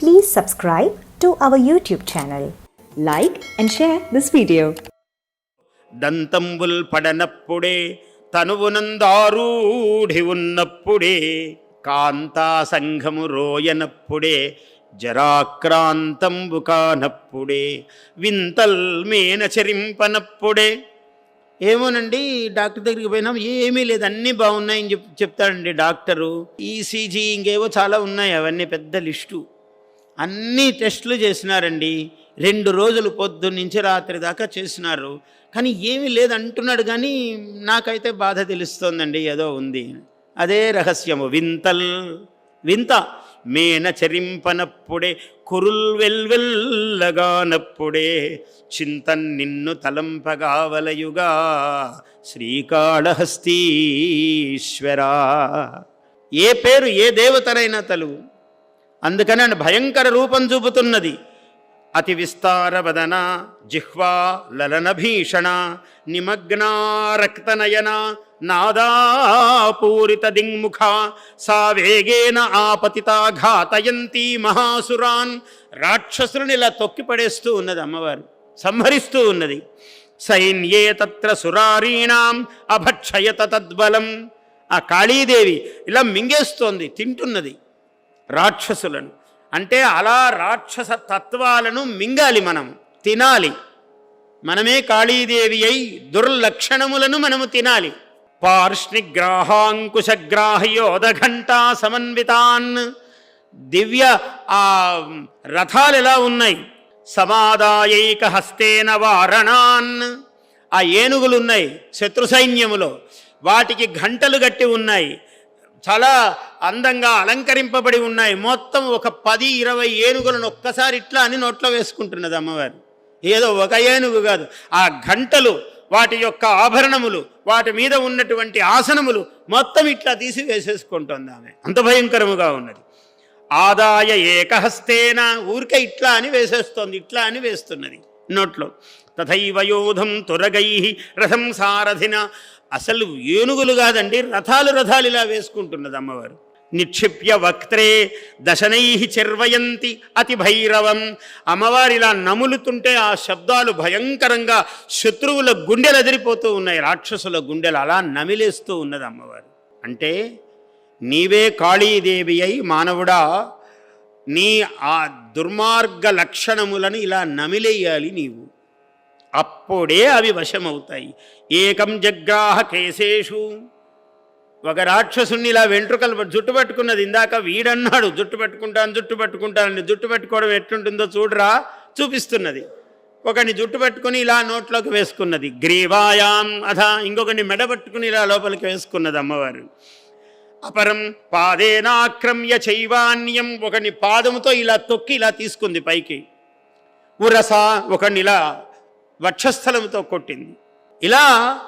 Please subscribe to our YouTube channel. Like and share this video. దంతంబుల్ పడనప్పుడే తనువునందారూఢి ఉన్నప్పుడే కాంతా సంఘము రోయనప్పుడే జరాక్రాంతంబు కానప్పుడే వింతల్ మేన చరింపనప్పుడే ఏమోనండి డాక్టర్ దగ్గరికి పోయినాం ఏమీ లేదు అన్నీ బాగున్నాయని చెప్ చెప్తాడండి డాక్టరు ఈసీజీ ఇంకేవో చాలా ఉన్నాయి అవన్నీ పెద్ద లిస్టు అన్ని టెస్టులు చేసినారండి. రెండు రోజులు పొద్దున్నుంచి రాత్రి దాకా చేసినారు. కానీ ఏమీ లేదంటున్నాడు కానీ నాకైతే బాధ తెలుస్తోందండి ఏదో ఉంది. అదే రహస్యము. వింతల్ వింత. మేన చరింపనప్పుడే కురుల్ వెల్వెల్లగానప్పుడే చింతన్ నిన్ను తలంపగావలయుగా శ్రీకాళహస్తీశ్వరా. ఏ పేరు ఏ దేవతనైనా తలువు. అందుకని భయంకర రూపం చూపుతున్నది. అతి విస్తార వదన జిహ్వా లలన భీషణ నిమగ్నారక్తనయన నాదాపూరిత దింగ్ముఖ సా వేగేన ఆపతితా ఘాతయంతి మహాసురాన్. రాక్షసులను ఇలా తొక్కిపడేస్తూ ఉన్నది అమ్మవారు సంహరిస్తూ ఉన్నది. సైన్యే తత్ర సురారీణాం అభక్షయత తద్బలం. ఆ కాళీదేవి ఇలా మింగేస్తోంది తింటున్నది. రాక్షసులను. అంటే అలా రాక్షస తత్వాలను మింగాలి మనం తినాలి. మనమే కాళీదేవి అయి దుర్లక్షణములను మనము తినాలి. పార్ష్ణిగ్రాహాంకుశగ్రాహయోధఘంటా సమన్వితాన్. దివ్య ఆ రథాలు ఎలా ఉన్నాయి? సమాదాయైక హస్తేన వారణాన్. ఆ ఏనుగులు ఉన్నాయి శత్రు సైన్యములో. వాటికి ఘంటలు గట్టి ఉన్నాయి. చాలా అందంగా అలంకరింపబడి ఉన్నాయి. మొత్తం ఒక పది ఇరవై ఏనుగులను ఒక్కసారి ఇట్లా అని నోట్లో వేసుకుంటున్నది అమ్మవారు. ఏదో ఒక ఏనుగు కాదు. ఆ గంటలు వాటి యొక్క ఆభరణములు వాటి మీద ఉన్నటువంటి ఆసనములు మొత్తం ఇట్లా తీసి వేసేసుకుంటుంది ఆమె. అంత భయంకరముగా ఉన్నది. ఆదాయ ఏకహస్తేన ఊరికే ఇట్లా అని వేసేస్తోంది ఇట్లా అని వేస్తున్నది నోట్లో. తథైవ యోధం తురగై రథం సారథిన అసలు ఏనుగులు కాదండి రథాలు రథాలు ఇలా వేసుకుంటున్నది అమ్మవారు. నిక్షిప్య వక్త్రే దశనై చెర్వయంతి అతి భైరవం. అమ్మవారు ఇలా నములుతుంటే ఆ శబ్దాలు భయంకరంగా శత్రువుల గుండెలు ఎదిరిపోతూ ఉన్నాయి రాక్షసుల గుండెలు అలా నమిలేస్తూ ఉన్నది అమ్మవారు. అంటే నీవే కాళీదేవి అయి మానవుడా నీ ఆ దుర్మార్గ లక్షణములను ఇలా నమిలేయాలి నీవు. అప్పుడే అవి వశమవుతాయి. ఏకం జగ్రాహ కేశేషు. ఒక రాక్షసుని ఇలా వెంట్రుకలు జుట్టు పట్టుకున్నది. ఇందాక వీడన్నాడు జుట్టు పట్టుకుంటాను జుట్టు పట్టుకుంటానని. జుట్టు పట్టుకోవడం ఎట్లుంటుందో చూడరా? చూపిస్తున్నది. ఒకని జుట్టు పట్టుకుని ఇలా నోట్లోకి వేసుకున్నది. గ్రీవాయాం అథ ఇంకొకని మెడ పట్టుకుని ఇలా లోపలికి వేసుకున్నది అమ్మవారు. అపరం పాదేనాక్రమ్య చైవాన్యం. ఒకని పాదముతో ఇలా తొక్కి ఇలా తీసుకుంది పైకి. ఉరస ఒకని ఇలా వక్షస్థలంతో కొట్టింది. ఇలా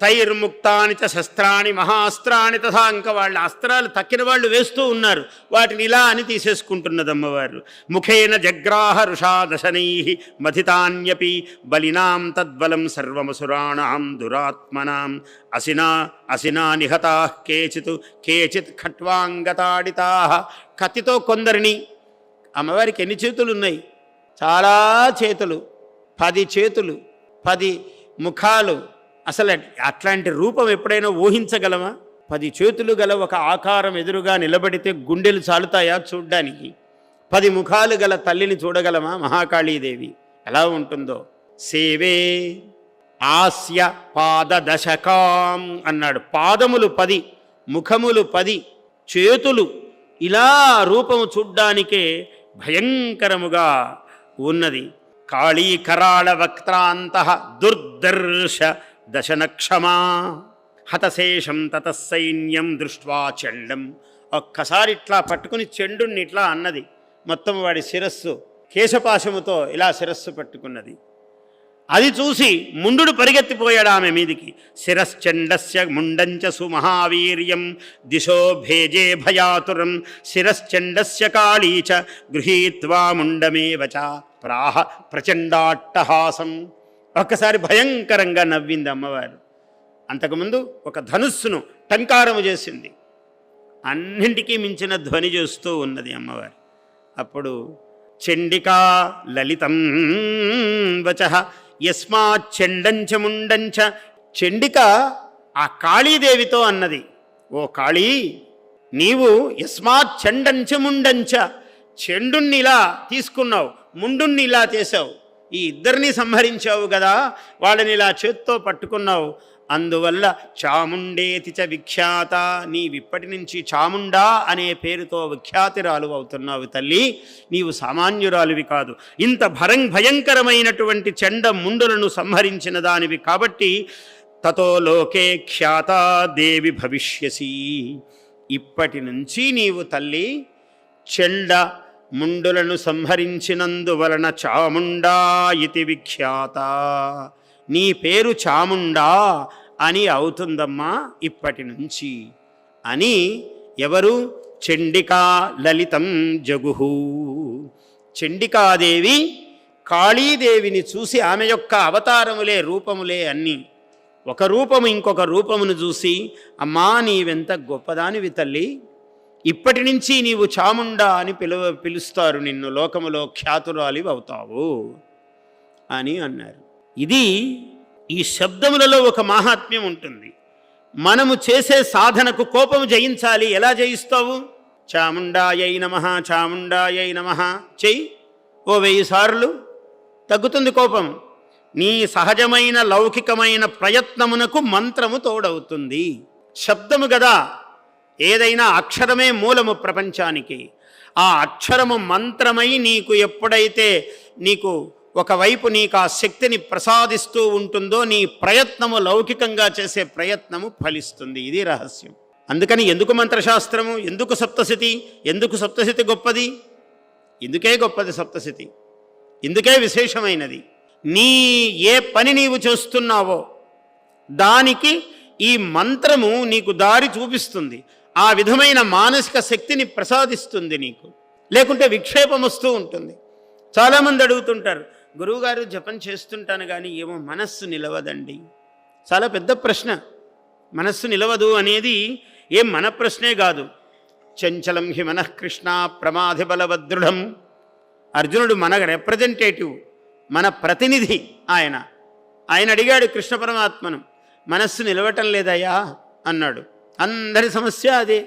తైర్ముక్తాని చ శస్త్రాన్ని మహాస్త్రాన్ని తథా ఇంకా వాళ్ళ అస్త్రాలు తక్కిన వాళ్ళు వేస్తూ ఉన్నారు. వాటిని ఇలా అని తీసేసుకుంటున్నది అమ్మవారు. ముఖేన జగ్రాహ రుషా దశనై మథితాన్యపి బలినాం తద్బలం సర్వమసురాణాం దురాత్మనాం. అసినా అసినా నిహతా కేచిత్ కేచిత్ ఖట్వాంగతాడితా. కత్తితో కొందరిని అమ్మవారికి ఎన్ని చేతులు ఉన్నాయి చాలా చేతులు. పది చేతులు పది ముఖాలు అసలు అట్లాంటి రూపం ఎప్పుడైనా ఊహించగలమా? పది చేతులు గల ఒక ఆకారం ఎదురుగా నిలబడితే గుండెలు చాలుతాయా చూడ్డానికి? పది ముఖాలు గల తల్లిని చూడగలమా మహాకాళీదేవి? ఎలా ఉంటుందో? సేవే ఆస్య పాద దశకాం అన్నాడు. పాదములు పది ముఖములు పది చేతులు ఇలా రూపము చూడ్డానికే భయంకరముగా ఉన్నది. కాళీకరాళ వక్త్రాంత దుర్దర్శ దశనక్షమా హతశేషం తతసైన్యం దృష్ట్వా చెండం ఒక్కసారి ఇట్లా పట్టుకుని చెండుని ఇట్లా అన్నది. మొత్తం వాడి శిరస్సు కేశపాశముతో ఇలా శిరస్సు పట్టుకున్నది. అది చూసి ముండు పరిగెత్తిపోయాడు ఆమె మీదికి. శిరశ్చండస్య ముండంచ సుమహావీర్యం దిశో భేజే భయాతురం శిరశ్చండస్య కాళీచ గృహీత్వా ముండమేవచ ప్రాహ ప్రచండాట్టహాసం. ఒక్కసారి భయంకరంగా నవ్వింది అమ్మవారు. అంతకుముందు ఒక ధనుస్సును టంకారము చేసింది. అన్నింటికీ మించిన ధ్వని చేస్తూ ఉన్నది అమ్మవారు. అప్పుడు చండికా లలితం వచ యస్మా చెండంచ ముండంచ. చండిక ఆ కాళీదేవితో అన్నది. ఓ కాళీ నీవు యస్మాత్ చెండంచ ముండంచ చెండుని ఇలా తీసుకున్నావు. ముండుని ఇలా చేసావు ఈ ఇద్దరిని సంహరించావు కదా. వాళ్ళని ఇలా చేత్తో పట్టుకున్నావు. అందువల్ల చాముండేతి చ విఖ్యాత నీవిప్పటి నుంచి చాముండా అనే పేరుతో విఖ్యాతిరాలు అవుతున్నావు తల్లి. నీవు సామాన్యురాలువి కాదు. ఇంత భరం భయంకరమైనటువంటి చెండ ముండులను సంహరించిన దానివి కాబట్టి తతో లోకే ఖ్యాత దేవి భవిష్యసి. ఇప్పటి నుంచి నీవు తల్లి చెండ ముండులను సంహరించినందువలన చాముండా ఇతి విఖ్యాత. నీ పేరు చాముండా అని అవుతుందమ్మా ఇప్పటి నుంచి. అని ఎవరు? చండికా లలితం జగుహు. చండికాదేవి కాళీదేవిని చూసి ఆమె యొక్క అవతారములే రూపములే అన్నీ. ఒక రూపము ఇంకొక రూపమును చూసి అమ్మా నీవెంత గొప్పదానివి తల్లి. ఇప్పటి నుంచి నీవు చాముండా అని పిలువ పిలుస్తారు నిన్ను. లోకములో ఖ్యాతురాలి అవుతావు అని అన్నారు. ఇది ఈ శబ్దములలో ఒక మాహాత్మ్యం ఉంటుంది. మనము చేసే సాధనకు కోపము జయించాలి. ఎలా జయిస్తావు? చాముండాయై నమ చాముండాయై నమ. చెయ్యి. ఓ వెయ్యి సార్లు. తగ్గుతుంది కోపం. నీ సహజమైన లౌకికమైన ప్రయత్నమునకు మంత్రము తోడవుతుంది. శబ్దము గదా ఏదైనా అక్షరమే మూలము ప్రపంచానికి. ఆ అక్షరము మంత్రమై నీకు ఎప్పుడైతే నీకు ఒకవైపు నీకు ఆ శక్తిని ప్రసాదిస్తూ ఉంటుందో నీ ప్రయత్నము లౌకికంగా చేసే ప్రయత్నము ఫలిస్తుంది. ఇది రహస్యం. అందుకని ఎందుకు మంత్రశాస్త్రము? ఎందుకు సప్తశతి? ఎందుకు సప్తశతి గొప్పది? ఇందుకే గొప్పది సప్తశతి? ఇందుకే విశేషమైనది. నీ ఏ పని నీవు చేస్తున్నావో దానికి ఈ మంత్రము నీకు దారి చూపిస్తుంది. ఆ విధమైన మానసిక శక్తిని ప్రసాదిస్తుంది నీకు. లేకుంటే విక్షేపం వస్తూ ఉంటుంది. చాలామంది అడుగుతుంటారు గురువుగారు జపం చేస్తుంటాను కానీ ఏమో మనస్సు నిలవదండి. చాలా పెద్ద ప్రశ్న. మనస్సు నిలవదు అనేది ఏం మన ప్రశ్నే కాదు. చంచలం హి మనఃకృష్ణ ప్రమాధి బలవదృఢం అర్జునుడు మన రిప్రజెంటేటివ్ మన ప్రతినిధి ఆయన. ఆయన అడిగాడు కృష్ణ పరమాత్మను మనస్సు నిలవటం లేదయ్యా? అన్నాడు. అందరి సమస్య అదే.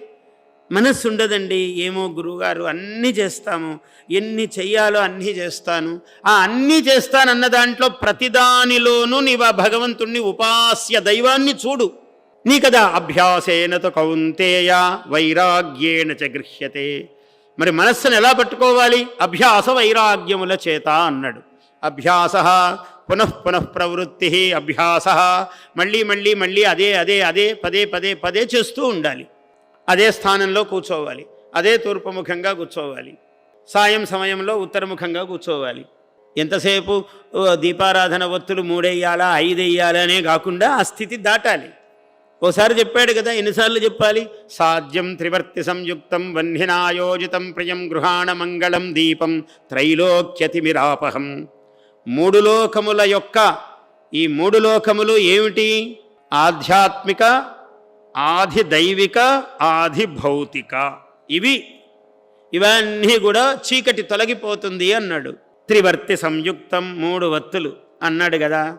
మనస్సు ఉండదండి ఏమో గురువుగారు అన్నీ చేస్తాము ఎన్ని చెయ్యాలో అన్నీ చేస్తాను. ఆ అన్నీ చేస్తానన్న దాంట్లో ప్రతిదానిలోనూ నీవు ఆ భగవంతుణ్ణి ఉపాస్య దైవాన్ని చూడు. నీ కదా అభ్యాసేన కౌంతేయ వైరాగ్యేణ చ గృహ్యతే. మరి మనస్సును ఎలా పట్టుకోవాలి? అభ్యాస వైరాగ్యముల చేత అన్నాడు. అభ్యాస పునః పునః ప్రవృత్తి అభ్యాస. మళ్ళీ మళ్ళీ మళ్ళీ అదే అదే అదే పదే పదే పదే చేస్తూ ఉండాలి. అదే స్థానంలో కూర్చోవాలి. అదే తూర్పుముఖంగా కూర్చోవాలి. సాయం సమయంలో ఉత్తరముఖంగా కూర్చోవాలి. ఎంతసేపు దీపారాధన ఒత్తులు మూడెయ్యాలా ఐదెయ్యాలా అనే కాకుండా ఆ స్థితి దాటాలి. ఓసారి చెప్పాడు కదా ఎన్నిసార్లు చెప్పాలి? సాధ్యం త్రివర్తి సంయుక్తం వన్హినాయోజితం ప్రియం గృహాణ మంగళం దీపం త్రైలోక్యతిమిరాపహం. మూడు లోకముల యొక్క ఈ మూడు లోకములు ఏమిటి? ఆధ్యాత్మిక ఆది దైవిక ఆది భౌతిక ఇవి ఇవన్నీ కూడా చీకటి తొలగిపోతుంది అన్నాడు. త్రివర్తి సంయుక్తం మూడు వత్తులు అన్నాడు కదా.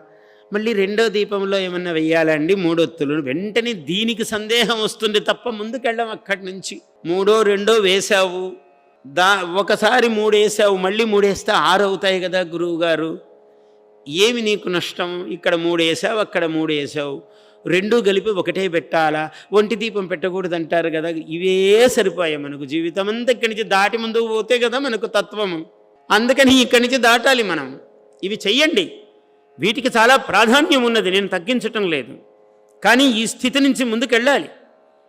మళ్ళీ రెండో దీపంలో ఏమన్నా వెయ్యాలండి? మూడు వత్తులు. వెంటనే దీనికి సందేహం వస్తుంది తప్ప ముందుకెళ్ళం అక్కడి నుంచి. మూడో రెండో వేశావు. దా ఒకసారి మూడేసావు మళ్ళీ మూడేస్తే ఆరు అవుతాయి కదా గురువు గారు ఏమి నీకు నష్టం? ఇక్కడ మూడేసావు అక్కడ మూడేసావు. రెండూ కలిపి ఒకటే పెట్టాలా? ఒంటి దీపం పెట్టకూడదు అంటారు కదా ఇవే సరిపోయాయి మనకు జీవితం. అంతా ఇక్కడి నుంచి దాటి ముందుకు పోతే కదా మనకు తత్వము. అందుకని ఇక్కడి నుంచి దాటాలి మనం. ఇవి చెయ్యండి. వీటికి చాలా ప్రాధాన్యం ఉన్నది నేను తగ్గించటం లేదు. కానీ ఈ స్థితి నుంచి ముందుకు వెళ్ళాలి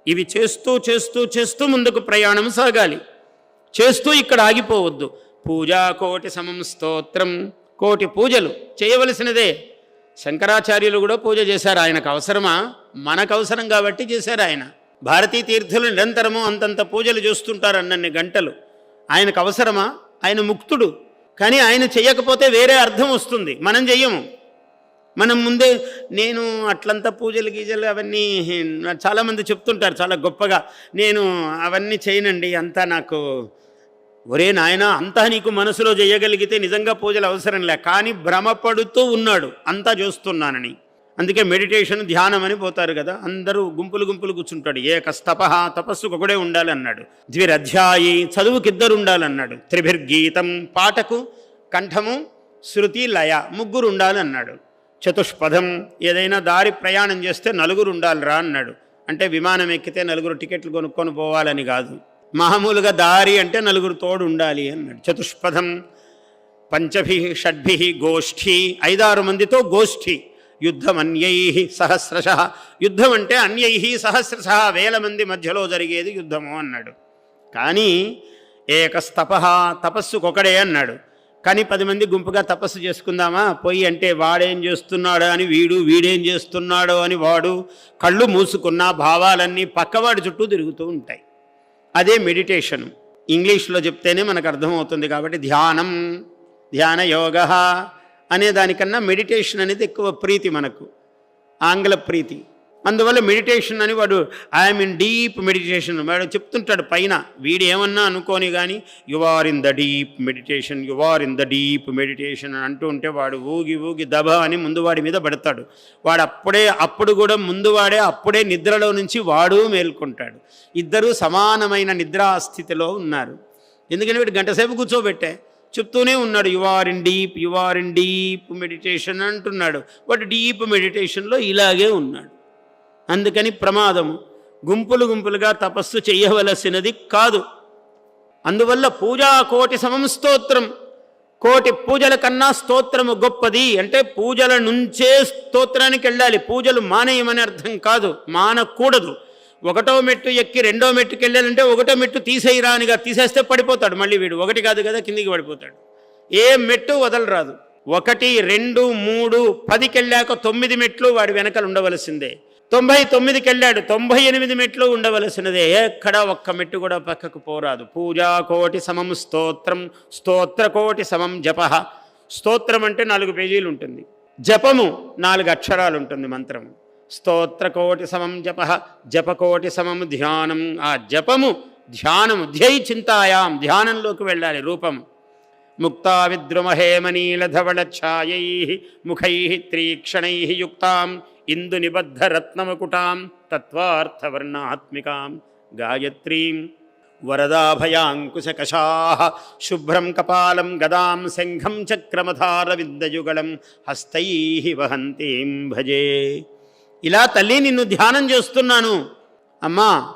ఇవి చేస్తూ చేస్తూ చేస్తూ ముందుకు ప్రయాణం సాగాలి. చేస్తూ ఇక్కడ ఆగిపోవద్దు. పూజా కోటి సమం స్తోత్రం. కోటి పూజలు చేయవలసినదే. శంకరాచార్యులు కూడా పూజ చేశారు. ఆయనకు అవసరమా? మనకు అవసరం కాబట్టి చేశారు ఆయన. భారతీ తీర్థులు నిరంతరము అంతంత పూజలు చేస్తుంటారు అన్నన్ని గంటలు. ఆయనకు అవసరమా? ఆయన ముక్తుడు. కానీ ఆయన చేయకపోతే వేరే అర్థం వస్తుంది. మనం చెయ్యము. మనం ముందే నేను అట్లంతా పూజలు గీజలు అవన్నీ చాలామంది చెప్తుంటారు. చాలా గొప్పగా. నేను అవన్నీ చేయనండి. అంతా నాకు ఒరే నాయన అంతా నీకు మనసులో చేయగలిగితే నిజంగా పూజలు అవసరం లే. కానీ భ్రమపడుతూ ఉన్నాడు. అంతా చూస్తున్నానని. అందుకే మెడిటేషన్ ధ్యానం అని పోతారు కదా. అందరూ గుంపులు గుంపులు కూర్చుంటాడు. ఏకస్తప తపస్సుకు ఒకడే ఉండాలి అన్నాడు. ద్విరధ్యాయి చదువుకిద్దరు ఉండాలన్నాడు త్రిభిర్గీతం పాటకు కంఠము శృతి లయ ముగ్గురు ఉండాలన్నాడు చతుష్పథం ఏదైనా దారి ప్రయాణం చేస్తే నలుగురు ఉండాలిరా అన్నాడు. అంటే విమానం ఎక్కితే నలుగురు టికెట్లు కొనుక్కొని పోవాలని కాదు. మామూలుగా దారి అంటే నలుగురు తోడు ఉండాలి అన్నాడు. చతుష్పథం పంచభి షడ్భి గోష్ఠి ఐదారు మందితో గోష్ఠి యుద్ధం అన్యై సహస్రశ. యుద్ధం అంటే అన్యై సహస్రశ వేల మంది మధ్యలో జరిగేది యుద్ధము అన్నాడు. కానీ ఏకస్తప తపస్సుకొకడే అన్నాడు. కానీ పది మంది గుంపుగా తపస్సు చేసుకుందామా? పోయి అంటే వాడేం చేస్తున్నాడు అని వీడు వీడేం చేస్తున్నాడు అని వాడు కళ్ళు మూసుకున్న భావాలన్నీ పక్కవాడి చుట్టూ తిరుగుతూ ఉంటాయి. అదే మెడిటేషన్. ఇంగ్లీష్లో చెప్తేనే మనకు అర్థమవుతుంది కాబట్టి ధ్యానం ధ్యాన యోగ అనే దానికన్నా మెడిటేషన్ అనేది ఎక్కువ ప్రీతి మనకు ఆంగ్ల ప్రీతి. అందువల్ల మెడిటేషన్ అని వాడు ఐఎమ్ ఇన్ డీప్ మెడిటేషన్ వాడు చెప్తుంటాడు పైన వీడు ఏమన్నా అనుకోని కానీ you are in the deep meditation you are in the deep meditation అని అంటూ ఉంటే వాడు ఊగి ఊగి దబ అని ముందు వాడి మీద పడతాడు. వాడు అప్పుడే అప్పుడు కూడా ముందు వాడే అప్పుడే నిద్రలో నుంచి వాడు మేల్కొంటాడు. ఇద్దరూ సమానమైన నిద్రాస్థితిలో ఉన్నారు. ఎందుకంటే వీడు గంటసేపు కూర్చోబెట్టే? చెప్తూనే ఉన్నాడు you are in deep you are in deep meditation అంటున్నాడు. వాడు డీప్ మెడిటేషన్లో ఇలాగే ఉన్నాడు. అందుకని ప్రమాదము. గుంపులు గుంపులుగా తపస్సు చేయవలసినది కాదు. అందువల్ల పూజా కోటి సమం స్తోత్రం. కోటి పూజల కన్నా స్తోత్రము గొప్పది. అంటే పూజల నుంచే స్తోత్రానికి వెళ్ళాలి. పూజలు మానేయమని అర్థం కాదు. మానకూడదు. ఒకటో మెట్టు ఎక్కి రెండో మెట్టుకి వెళ్ళాలంటే ఒకటో మెట్టు తీసేయరా అనిగా తీసేస్తే పడిపోతాడు మళ్ళీ వీడు. ఒకటి కాదు కదా కిందికి పడిపోతాడు. ఏ మెట్టు వదలరాదు. ఒకటి రెండు మూడు పదికి వెళ్ళాక తొమ్మిది మెట్లు వాడి వెనకలు ఉండవలసిందే. తొంభై తొమ్మిదికి వెళ్ళాడు తొంభై ఎనిమిది మెట్లు ఉండవలసినదే. ఎక్కడ ఒక్క మెట్టు కూడా పక్కకు పోరాదు. పూజా కోటి సమం స్తోత్రం స్తోత్ర కోటి సమం జప. స్తోత్రం అంటే నాలుగు పేజీలు ఉంటుంది. జపము నాలుగు అక్షరాలు ఉంటుంది మంత్రము. స్తోత్ర కోటి సమం జప జపకోటి సమం ధ్యానం. ఆ జపము ధ్యానము ధ్యై చింతాయాం ధ్యానంలోకి వెళ్ళాలి రూపము. ముక్తా విద్రుమహేమనీలధవళఛాయై ముఖై త్రీక్షణై యుక్తాం. ఇందు నిబద్ధ రత్నముకుటాం తత్వార్థవర్ణాత్మికాం గాయత్రీం వరదాభయాంకుశకషా శుభ్రం కపాలం గదాం శంఖం చక్రమధార విందయుగళం హస్తై వహంతీం భజే. ఇలా తల్లి నిన్ను ధ్యానం చేస్తున్నాను. అమ్మా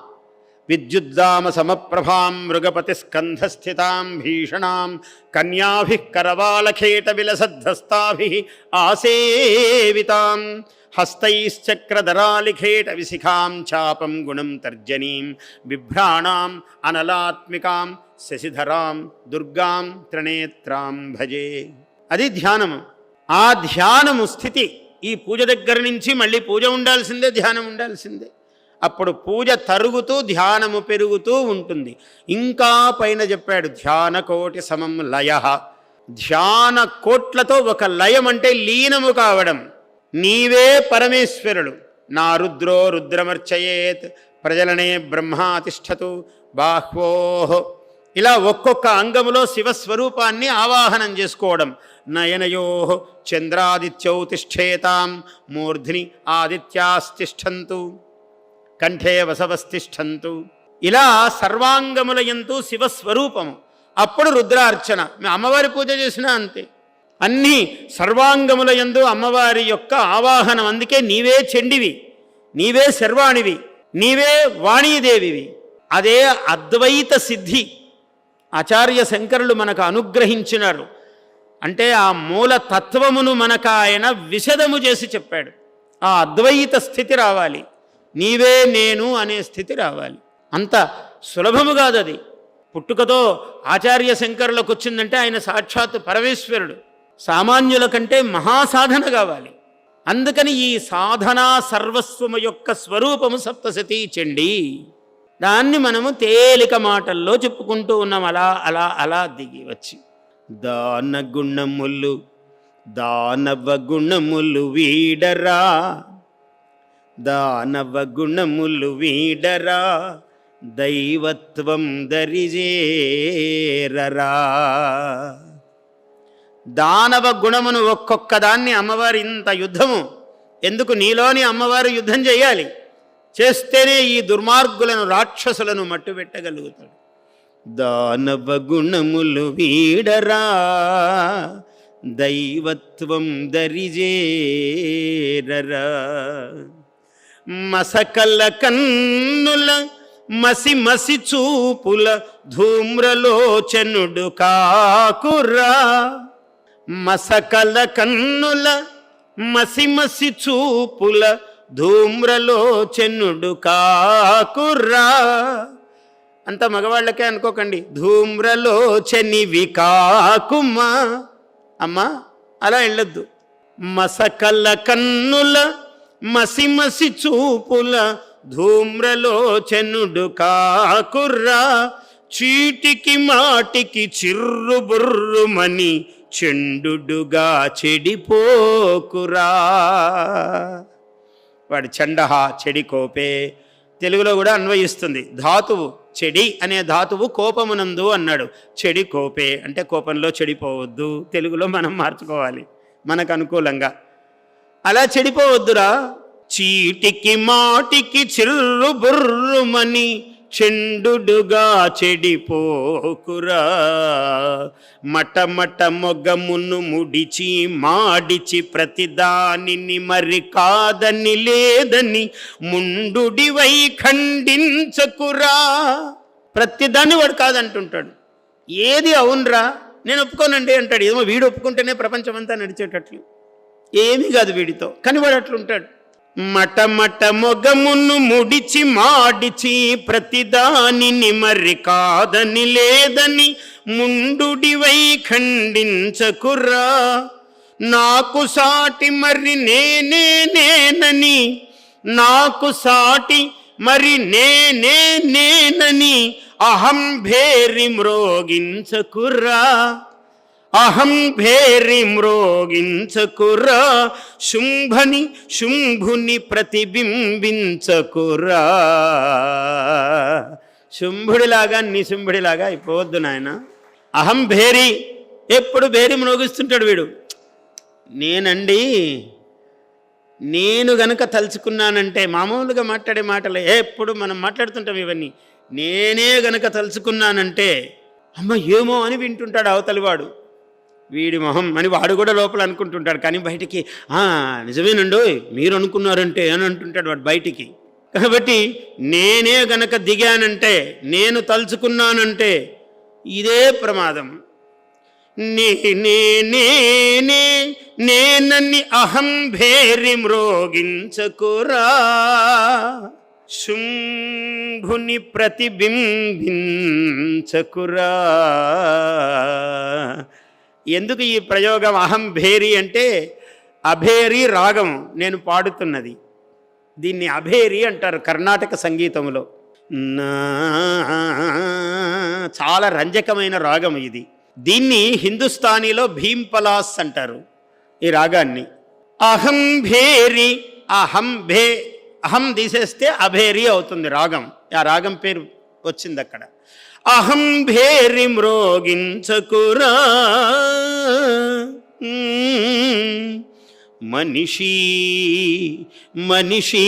విద్యుద్దామ సమప్రభాం మృగపతిస్కంధస్థితాం భీషణాం కన్యాభి కరవాలఖేట విలసద్ధస్తాభి ఆసేవితాం హస్తైశ్చక్రధరాలిఖేట విశిఖాం చాపం గుణం తర్జనీం బిభ్రాణాం అనలాత్మికాం శశిధరాం దుర్గాం త్రినేత్రాం భజే. అది ధ్యానము. ఆ ధ్యానము స్థితి ఈ పూజ దగ్గర నుంచి మళ్ళీ పూజ ఉండాల్సిందే ధ్యానం ఉండాల్సిందే. అప్పుడు పూజ తరుగుతూ ధ్యానము పెరుగుతూ ఉంటుంది. ఇంకా పైన చెప్పాడు ధ్యాన కోటి సమం లయ. ధ్యాన కోట్లతో ఒక లయం అంటే లీనము కావడం. నీవే పరమేశ్వరుడు. నా రుద్రో రుద్రమర్చయేత్ ప్రజలనే బ్రహ్మాతిష్టతు బాహ్వోహ ఇలా ఒక్కొక్క అంగములో శివస్వరూపాన్ని ఆవాహనం చేసుకోవడం. నయనయో చంద్రాదిత్యౌ తిష్టేతాం మూర్ధ్ని ఆదిత్యాస్తిష్టంతు. కంఠే వసవస్తిష్టంతు. ఇలా సర్వాంగములయంతు శివస్వరూపము. అప్పుడు రుద్రార్చన. మీ అమ్మవారి పూజ చేసినా అంతే. అన్నీ సర్వాంగముల యందు అమ్మవారి యొక్క ఆవాహనం. అందుకే నీవే చెండివి. నీవే శర్వాణివి. నీవే వాణీదేవివి. అదే అద్వైత సిద్ధి. ఆచార్య శంకరులు మనకు అనుగ్రహించినారు. అంటే ఆ మూల తత్వమును మనకు ఆయన విశదము చేసి చెప్పాడు. ఆ అద్వైత స్థితి రావాలి. నీవే నేను అనే స్థితి రావాలి. అంత సులభము కాదు అది పుట్టుకతో ఆచార్య శంకరులకు వచ్చిందంటే ఆయన సాక్షాత్ పరమేశ్వరుడు. సామాన్యుల కంటే మహాసాధన కావాలి. అందుకని ఈ సాధనా సర్వస్వము యొక్క స్వరూపము సప్తశతీ చండి. దాన్ని మనము తేలిక మాటల్లో చెప్పుకుంటూ ఉన్నాం. అలా అలా అలా దిగి వచ్చి. దాన గుణములు దానవ గుణములు వీడరా? దానవ గుణములు వీడరా దైవత్వం దరిజేరరా. దానవ గుణమును ఒక్కొక్క దాన్ని అమ్మవారి ఇంత యుద్ధము. ఎందుకు నీలోని అమ్మవారు యుద్ధం చేయాలి? చేస్తేనే ఈ దుర్మార్గులను రాక్షసులను మట్టుబెట్టగలుగుతాడు దానవ గుణములు వీడరా దైవత్వం దరిజేరరా. మసకల కన్నుల మసి మసి చూపుల ధూమ్రలోచనుడు కాకురా. మసకల కన్నుల మసి మసి చూపుల ధూమ్రలోచనుడు కాకుర్రా అంత మగవాళ్ళకే అనుకోకండి ధూమ్రలోచనివి కాకుమా. అమ్మా అలా వెళ్ళొద్దు. మసకల కన్నుల మసి మసి చూపుల ధూమ్రలోచనుడు కాకుర్రా. చీటికి మాటికి చిర్రు బుర్రుమని చెండుడుగా చెడిపోకురా. వాడి చెండహ చెడి కోపే. తెలుగులో కూడా అన్వయిస్తుంది. ధాతువు చెడి అనే ధాతువు కోపమునందు అన్నాడు. చెడి కోపే అంటే కోపంలో చెడిపోవద్దు. తెలుగులో మనం మార్చుకోవాలి. మనకు అనుకూలంగా. అలా చెడిపోవద్దురా. చీటికి మాటికి చిర్రు బుర్రుమని చెండుడుగా చెడిపోకురా. మట మట మొగమును ముడిచి మాడిచి ప్రతిదానిని మరి కాదని లేదని ముండుడివై ఖండించకురా. ప్రతిదాన్ని వాడు కాదంటుంటాడు. ఏది అవునరా? నేను ఒప్పుకోనండి అంటాడు. ఏమో వీడు ఒప్పుకుంటేనే ప్రపంచం అంతా నడిచేటట్లు. ఏమీ కాదు వీడితో. కానీ వాడు అట్లుంటాడు. మట మట మొగమును ముడిచి మాడిచి ప్రతిదానిని మరి కాదని లేదని ముండుడివై ఖండించకుర్రా నాకు సాటి మరి నేనే నేనని నాకు సాటి మరి నేనే నేనని అహం భేరి మ్రోగించకుర్రా అహం భేరి మ్రోగించకురా శుంభని శుంభుని ప్రతిబింబించకురా. శుంభుడిలాగా నిశుంభుడిలాగా అయిపోవద్దు నాయన. అహం భేరి ఎప్పుడు భేరి మ్రోగిస్తుంటాడు వీడు? నేనండి నేను గనక తలుచుకున్నానంటే మామూలుగా మాట్లాడే మాటలు ఎప్పుడు మనం మాట్లాడుతుంటాం ఇవన్నీ. నేనే గనక తలుచుకున్నానంటే అమ్మ ఏమో అని వింటుంటాడు అవతలివాడు. వీడి మొహం అని వాడు కూడా లోపల అనుకుంటుంటాడు. కానీ బయటికి నిజమేనండు మీరు అనుకున్నారంటే అని అంటుంటాడు వాడు బయటికి. కాబట్టి నేనే గనక దిగానంటే నేను తలుచుకున్నానంటే ఇదే ప్రమాదం. నే నే నేనే నేనని అహం భేరి మ్రోగించకురా. శుంభుని ప్రతిబింబించకురా. ఎందుకు ఈ ప్రయోగం అహం భేరి అంటే అభేరి రాగం నేను పాడుతున్నది. దీన్ని అభేరి అంటారు కర్ణాటక సంగీతంలో చాలా రంజకమైన రాగం ఇది. దీన్ని హిందుస్థానీలో భీంపలాస్ అంటారు ఈ రాగాన్ని. అహం భేరి అహం భే అహం తీసేస్తే అభేరి అవుతుంది రాగం. ఆ రాగం పేరు వచ్చింది అక్కడ అహం భేరి మ్రోగించకురా మనిషి మనిషి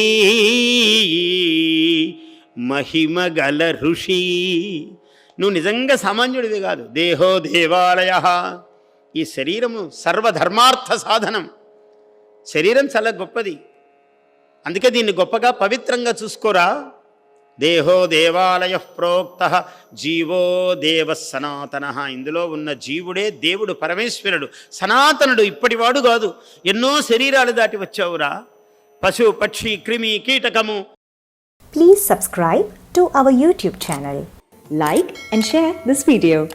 మహిమగల ఋషి నువ్వు నిజంగా సామాన్యుడివి కాదు దేహో దేవాలయ ఈ శరీరము సర్వధర్మార్థ సాధనం. శరీరం చాలా గొప్పది. అందుకే దీన్ని గొప్పగా పవిత్రంగా చూసుకోరా? దేహో దేవాలయ ప్రోక్త జీవో దేవ సనాతన ఇందులో ఉన్న జీవుడే దేవుడు పరమేశ్వరుడు. సనాతనుడు ఇప్పటివాడు కాదు. ఎన్నో శరీరాలు దాటి వచ్చావురా. పశు పక్షి క్రిమి కీటకము. Please subscribe to our YouTube channel like and share this video